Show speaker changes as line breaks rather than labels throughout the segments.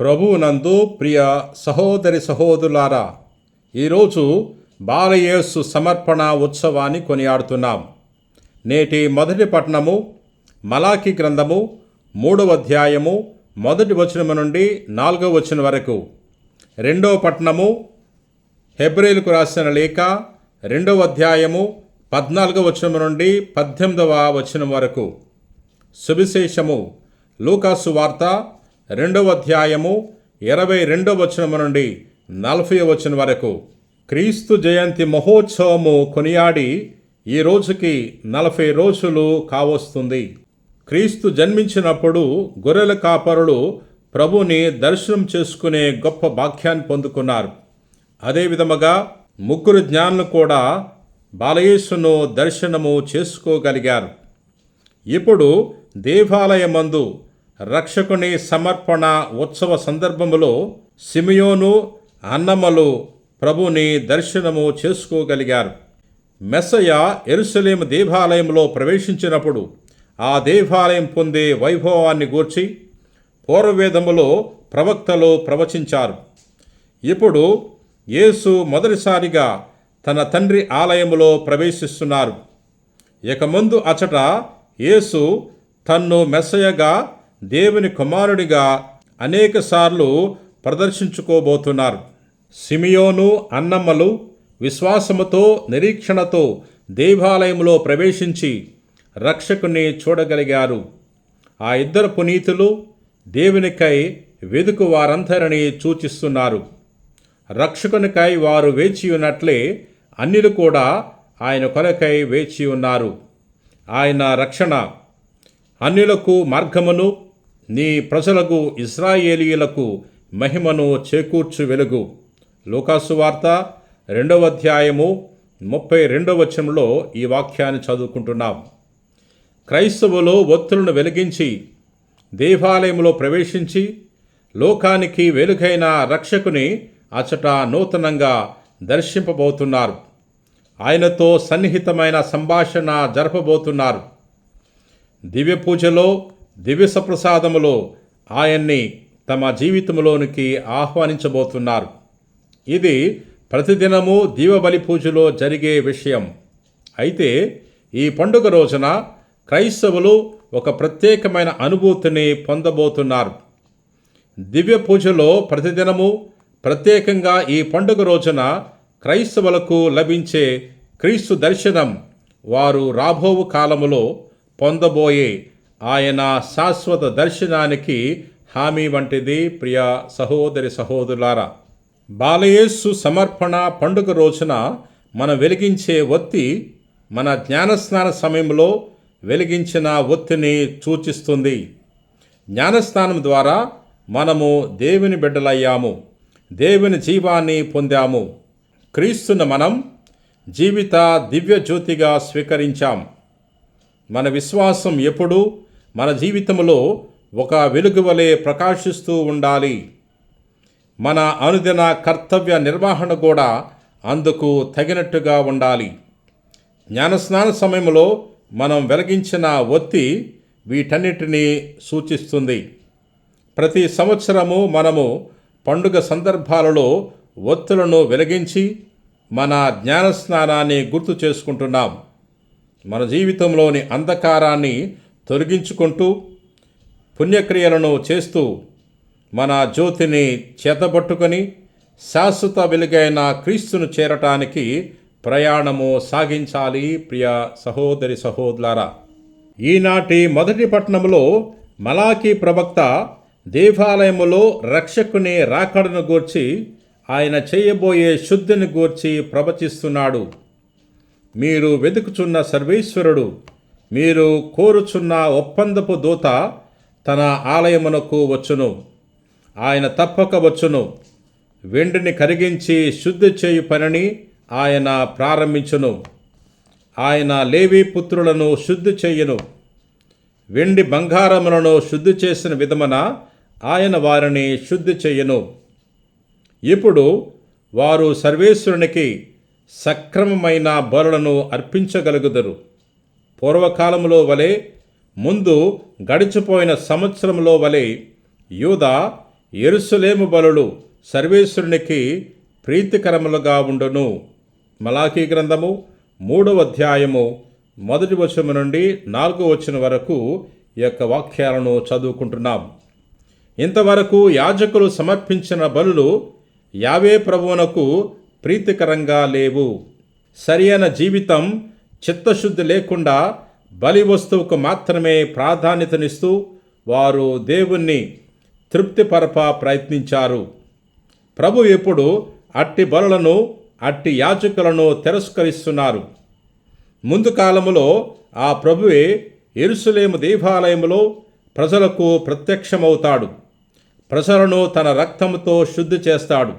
ప్రభువునందు ప్రియ సహోదరి సహోదరులారా ఈరోజు బాలయేసు సమర్పణ ఉత్సవాన్ని కొనియాడుతున్నాం. నేటి మొదటి పట్టణము మలాకి గ్రంథము మూడవ అధ్యాయము మొదటి వచనము నుండి నాలుగవ వచనం వరకు. రెండవ పట్టణము హెబ్రిల్కు రాసిన లేఖ రెండవ అధ్యాయము పద్నాలుగవ వచనం నుండి పద్దెనిమిదవ వచనం వరకు. సువిశేషము లూకాసు వార్త రెండవ అధ్యాయము ఇరవై రెండవ వచనము నుండి నలభై వచనం వరకు క్రీస్తు జయంతి మహోత్సవము కొనియాడి ఈ రోజుకి నలభై రోజులు కావస్తుంది. క్రీస్తు జన్మించినప్పుడు గొర్రెల కాపరులు ప్రభుని దర్శనం చేసుకునే గొప్ప భాగ్యాన్ని పొందుకున్నారు. అదేవిధముగా ముగ్గురు జ్ఞానులు కూడా బాలయేసును దర్శనము చేసుకోగలిగారు. ఇప్పుడు దేవాలయమందు రక్షకుని సమర్పణ ఉత్సవ సందర్భములో సిమియోను అన్నమ్మలు ప్రభుని దర్శనము చేసుకోగలిగారు. మెస్సయ ఎరుసలేం దేవాలయంలో ప్రవేశించినప్పుడు ఆ దేవాలయం పొందే వైభవాన్ని గూర్చి పూర్వవేదములో ప్రవక్తలు ప్రవచించారు. ఇప్పుడు యేసు మొదటిసారిగా తన తండ్రి ఆలయములో ప్రవేశిస్తున్నారు. ఇక ముందు అచట యేసు తన్ను మెస్సయగా దేవుని కుమారుడిగా అనేకసార్లు ప్రదర్శించుకోబోతున్నారు. సిమియోను అన్నమ్మలు విశ్వాసముతో నిరీక్షణతో దేవాలయంలో ప్రవేశించి రక్షకుని చూడగలిగారు. ఆ ఇద్దరు పునీతులు దేవునికై వెదుకు వారందరినీ సూచిస్తున్నారు. రక్షకునికై వారు వేచి ఉన్నట్లే అన్యులు కూడా ఆయన కొరకై వేచి ఉన్నారు ఆయన రక్షణ. అన్యులకు మార్గమును నీ ప్రజలకు ఇస్రాయేలీలకు మహిమను చేకూర్చు వెలుగు. లోకాసు వార్త రెండవ అధ్యాయము ముప్పై రెండవ వచనంలో ఈ వాక్యాన్ని చదువుకుంటున్నాం. క్రైస్తవులు ఒత్తులను వెలిగించి దేవాలయంలో ప్రవేశించి లోకానికి వెలుగైన రక్షకుని అచట నూతనంగా దర్శింపబోతున్నారు. ఆయనతో సన్నిహితమైన సంభాషణ జరపబోతున్నారు. దివ్య పూజలో దివ్యసప్రసాదములో ఆయన్ని తమ జీవితంలోనికి ఆహ్వానించబోతున్నారు. ఇది ప్రతిదినము దీవబలి పూజలో జరిగే విషయం. అయితే ఈ పండుగ రోజున క్రైస్తవులు ఒక ప్రత్యేకమైన అనుభూతిని పొందబోతున్నారు. దివ్య పూజలో ప్రతిదినము ప్రత్యేకంగా ఈ పండుగ రోజున క్రైస్తవులకు లభించే క్రీస్తు దర్శనం వారు రాబోవు కాలములో పొందబోయే ఆయన శాశ్వత దర్శనానికి హామీ వంటిది ప్రియ సహోదరి సహోదరులారా. బాలయేసు సమర్పణ పండుగ రోజున మనం వెలిగించే ఒత్తి మన జ్ఞానస్నాన సమయంలో వెలిగించిన ఒత్తిని సూచిస్తుంది. జ్ఞానస్నానం ద్వారా మనము దేవుని బిడ్డలయ్యాము దేవుని జీవాన్ని పొందాము. క్రీస్తును మనం జీవిత దివ్య జ్యోతిగా స్వీకరించాం. మన విశ్వాసం ఎప్పుడూ మన జీవితంలో ఒక వెలుగు వలె ప్రకాశిస్తూ ఉండాలి. మన అనుదిన కర్తవ్య నిర్వహణ కూడా అందుకు తగినట్టుగా ఉండాలి. జ్ఞానస్నాన సమయంలో మనం వెలిగించిన ఒత్తి వీటన్నిటినీ సూచిస్తుంది. ప్రతి సంవత్సరము మనము పండుగ సందర్భాలలో ఒత్తులను వెలిగించి మన జ్ఞానస్నానాన్ని గుర్తు చేసుకుంటున్నాం. మన జీవితంలోని అంధకారాన్ని తొలగించుకుంటూ పుణ్యక్రియలను చేస్తూ మన జ్యోతిని చేతబట్టుకొని శాశ్వత వెలుగైన క్రీస్తును చేరటానికి ప్రయాణము సాగించాలి ప్రియ సహోదరి సహోదరులారా. ఈనాటి మొదటి పట్టణంలో మలాకీ ప్రవక్త దేవాలయములో రక్షకుని రాకడను గూర్చి ఆయన చేయబోయే శుద్ధిని గూర్చి ప్రవచిస్తున్నాడు. మీరు వెతుకుచున్న సర్వేశ్వరుడు మీరు కోరుచున్న ఒప్పందపు దూత తన ఆలయమునకు వచ్చును. ఆయన తప్పక వచ్చును. వెండిని కరిగించి శుద్ధి చేయు పనిని ఆయన ప్రారంభించును. ఆయన లేవి పుత్రులను శుద్ధి చేయును. వెండి బంగారములను శుద్ధి చేసిన విధమున ఆయన వారిని శుద్ధి చేయును. ఇప్పుడు వారు సర్వేశ్వరునికి సక్రమమైన బలులను అర్పించగలుగుదరు. పూర్వకాలములో వలె ముందు గడిచిపోయిన సంవత్సరంలో వలె యూద ఎరుసలేము బలులు సర్వేశ్వరునికి ప్రీతికరములుగా ఉండును. మలాఖీ గ్రంథము మూడవ అధ్యాయము మొదటి వచనం నుండి నాలుగో వచనం వరకు ఈ యొక్క వాక్యాలను చదువుకుంటున్నాం. ఇంతవరకు యాజకులు సమర్పించిన బలులు యావే ప్రభువునకు ప్రీతికరంగా లేవు. సరియైన జీవితం చిత్తశుద్ధి లేకుండా బలి వస్తువుకు మాత్రమే ప్రాధాన్యతనిస్తూ వారు దేవుణ్ణి తృప్తిపరప ప్రయత్నించారు. ప్రభు ఇప్పుడు అట్టి బలులను అట్టి యాచకులను తిరస్కరిస్తున్నారు. ముందు కాలములో ఆ ప్రభువే ఎరుసలేము దేవాలయములో ప్రజలకు ప్రత్యక్షమవుతాడు. ప్రజలను తన రక్తముతో శుద్ధి చేస్తాడు.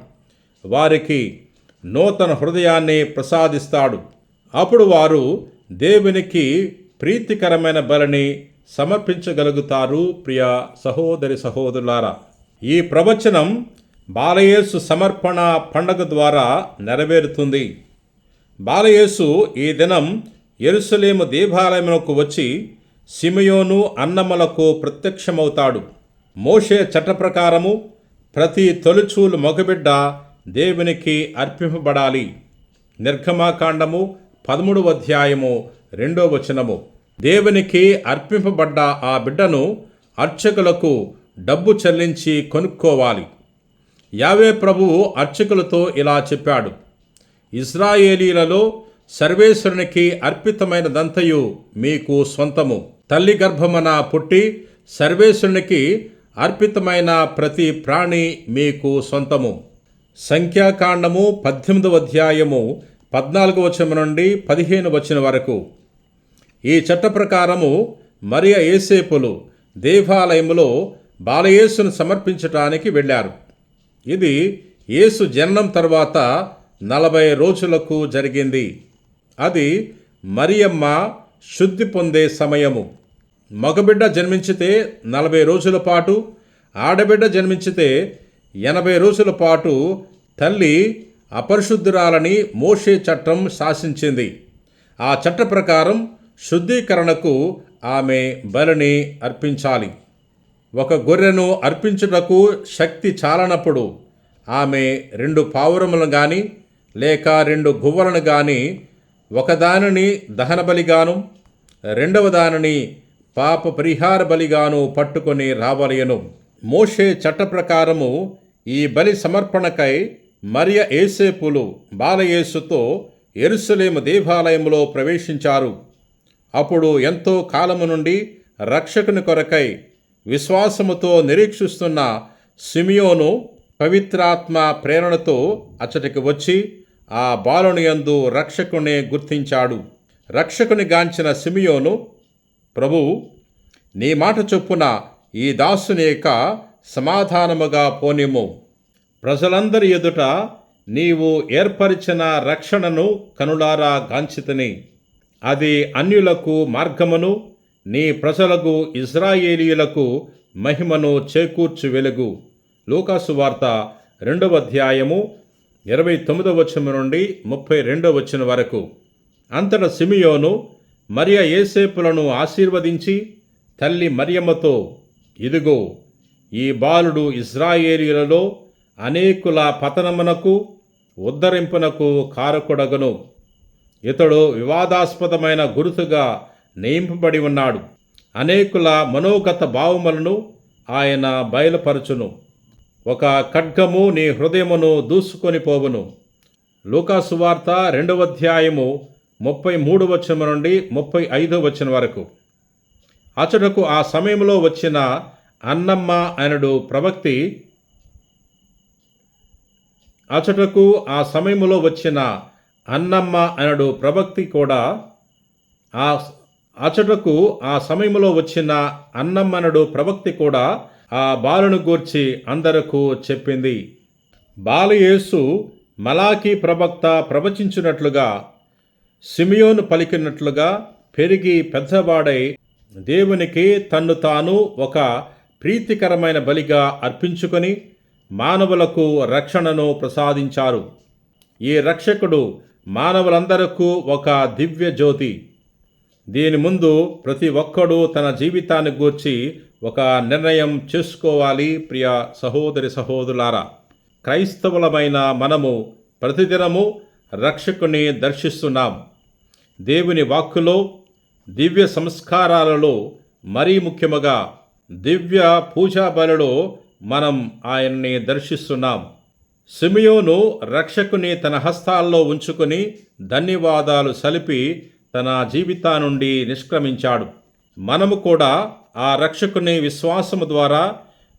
వారికి నూతన హృదయాన్ని ప్రసాదిస్తాడు. అప్పుడు వారు దేవునికి ప్రీతికరమైన బలిని సమర్పించగలుగుతారు ప్రియ సహోదరి సహోదరులారా. ఈ ప్రవచనం బాలయేసు సమర్పణ పండగ ద్వారా నెరవేరుతుంది. బాలయేసు ఈ దినం ఎరుసలేము దేవాలయమునకు వచ్చి సిమయోను అన్నములకు ప్రత్యక్షమవుతాడు. మోషే చట్ట ప్రకారము ప్రతి తొలిచూలు మగబిడ్డ దేవునికి అర్పింపబడాలి. నిర్గమాకాండము పదమూడవ అధ్యాయము రెండో వచనము. దేవునికి అర్పింపబడ్డ ఆ బిడ్డను అర్చకులకు డబ్బు చెల్లించి కొనుక్కోవాలి. యావే ప్రభువు అర్చకులతో ఇలా చెప్పాడు. ఇస్రాయేలీలలో సర్వేశ్వరునికి అర్పితమైనదంతయు మీకు స్వంతము. తల్లి గర్భమన పుట్టి సర్వేశ్వరునికి అర్పితమైన ప్రతి ప్రాణి మీకు సొంతము సంఖ్యాకాండము పద్దెనిమిదవ అధ్యాయము పద్నాలుగు వచనం నుండి పదిహేను వచనం వరకు. ఈ చట్ట ప్రకారము మరియ ఏసేపులు దేవాలయములో బాలయేసును సమర్పించటానికి వెళ్ళారు. ఇది యేసు జననం తర్వాత నలభై రోజులకు జరిగింది. అది మరియమ్మ శుద్ధి పొందే సమయము. మగబిడ్డ జన్మించితే నలభై రోజుల పాటు ఆడబిడ్డ జన్మించితే ఎనభై రోజుల పాటు తల్లి అపరిశుద్ధురాలని మోషే చట్టం శాసించింది. ఆ చట్ట ప్రకారం శుద్ధీకరణకు ఆమె బలిని అర్పించాలి. ఒక గొర్రెను అర్పించుటకు శక్తి చాలనప్పుడు ఆమె రెండు పావురములను కానీ లేక రెండు గువ్వలను కానీ ఒకదానిని దహన బలిగాను రెండవ దానిని పాప పరిహార బలిగాను పట్టుకొని రావలయను మోషే చట్ట ప్రకారము ఈ బలి సమర్పణకై మరియ ఏసేపులు బాలయేసుతో ఎరుసలేము దేవాలయములో ప్రవేశించారు. అప్పుడు ఎంతో కాలము నుండి రక్షకుని కొరకై విశ్వాసముతో నిరీక్షిస్తున్న సిమియోను పవిత్రాత్మ ప్రేరణతో అచ్చటికి వచ్చి ఆ బాలుని యందు రక్షకునే గుర్తించాడు. రక్షకుని గాంచిన సిమియోను ప్రభు నీ మాట చొప్పున ఈ దాసుని యొక్క సమాధానముగా పోనిము ప్రజలందరి ఎదుట నీవు ఏర్పరిచిన రక్షణను కనులారా గాంచితని. అది అన్యులకు మార్గమును నీ ప్రజలకు ఇజ్రాయేలీయులకు మహిమను చేకూర్చు వెలుగు. లూకాసు వార్త రెండవ అధ్యాయము ఇరవై తొమ్మిదవ వచనం నుండి ముప్పై రెండవ వచనం వరకు. అంతట సిమియోను మరియ ఏసేపులను ఆశీర్వదించి తల్లి మరియమ్మతో ఇదిగో ఈ బాలుడు ఇజ్రాయేలీలలో అనేకుల పతనమునకు ఉద్ధరింపునకు కారకుడగను. ఇతడు వివాదాస్పదమైన గురుతుగా నియింపబడి ఉన్నాడు. అనేకుల మనోగత భావములను ఆయన బయలుపరచును. ఒక ఖడ్గము నీ హృదయమును దూసుకొని పోవును. లూకాసువార్త రెండవ అధ్యాయము ముప్పై మూడు వచ్చిన నుండి ముప్పై ఐదో వచ్చిన వరకు. అతడుకు ఆ సమయంలో వచ్చిన అన్నమ్మ అనడు ప్రవక్తి అచటకు ఆ సమయంలో వచ్చిన అన్నమ్మ అనడు ప్రవక్తి కూడా ఆ అచటకు ఆ సమయంలో వచ్చిన అన్నమ్మనడు ప్రవక్తి కూడా ఆ బాలును గూర్చి అందరకు చెప్పింది. బాలయేసు మలాకీ ప్రవక్త ప్రవచించినట్లుగా సిమియోను పలికినట్లుగా పెరిగి పెద్దవాడై దేవునికి తన్ను తాను ఒక ప్రీతికరమైన బలిగా అర్పించుకొని మానవులకు రక్షణను ప్రసాదించారు. ఈ రక్షకుడు మానవులందరకు ఒక దివ్య జ్యోతి. దీని ముందు ప్రతి ఒక్కడూ తన జీవితాన్ని గూర్చి ఒక నిర్ణయం చేసుకోవాలి ప్రియ సహోదరి సహోదరులారా క్రైస్తవులమైన మనము ప్రతిదినము రక్షకుని దర్శిస్తున్నాం. దేవుని వాక్కులో దివ్య సంస్కారాలలో మరీ ముఖ్యముగా దివ్య పూజా బలిలో మనం ఆయన్ని దర్శిస్తున్నాం. సిమియోను రక్షకుని తన హస్తాల్లో ఉంచుకొని ధన్యవాదాలు సలిపి తన జీవితా నుండి నిష్క్రమించాడు. మనము కూడా ఆ రక్షకుని విశ్వాసము ద్వారా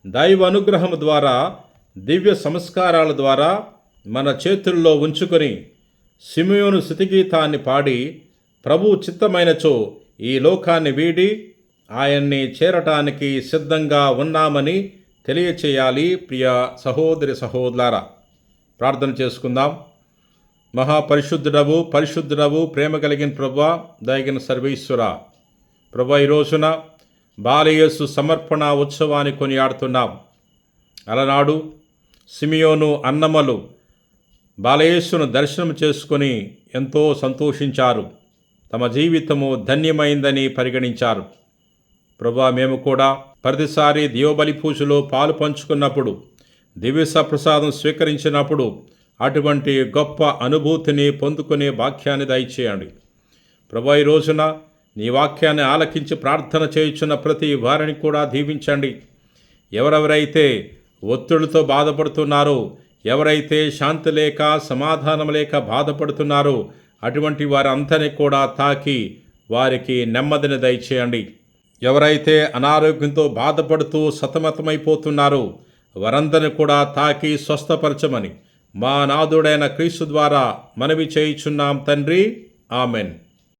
దైవ అనుగ్రహము ద్వారా దివ్య సంస్కారాల ద్వారా మన చేతుల్లో ఉంచుకొని సిమియోను శృతిగీతాన్ని పాడి ప్రభు చిత్తమైనచో ఈ లోకాన్ని వీడి ఆయన్ని చేరటానికి సిద్ధంగా ఉన్నామని తెలియచేయాలి ప్రియ సహోదరి సహోదరులారా ప్రార్థన చేసుకుందాం. మహాపరిశుద్ధుడవు పరిశుద్ధుడవు ప్రేమ కలిగిన ప్రభా దయగిన సర్వేశ్వర. ప్రభా ఈ రోజున బాలయేసు సమర్పణ ఉత్సవాన్ని కొనియాడుతున్నాం. అలనాడు సిమియోను అన్నమ్మలు బాలయేసును దర్శనం చేసుకొని ఎంతో సంతోషించారు. తమ జీవితము ధన్యమైందని పరిగణించారు. ప్రభా మేము కూడా ప్రతిసారి దియోబలి పూజలో పాలు పంచుకున్నప్పుడు దివ్యస ప్రసాదం స్వీకరించినప్పుడు అటువంటి గొప్ప అనుభూతిని పొందుకునే వాక్యాన్ని దయచేయండి. ప్రభా ఈ రోజున నీ వాక్యాన్ని ఆలకించి ప్రార్థన చేయుచున్న ప్రతి వారిని కూడా దీవించండి. ఎవరెవరైతే ఒత్తిడితో బాధపడుతున్నారో ఎవరైతే శాంతి లేక సమాధానం లేక బాధపడుతున్నారో అటువంటి వారందరినీ కూడా తాకి వారికి నెమ్మదిని దయచేయండి. ఎవరైతే అనారోగ్యంతో బాధపడుతూ సతమతమైపోతున్నారో వారందరిని కూడా తాకి స్వస్థపరచమని మా నాథుడైన క్రీస్తు ద్వారా మనవి చేయుచున్నాం తండ్రి. ఆమెన్.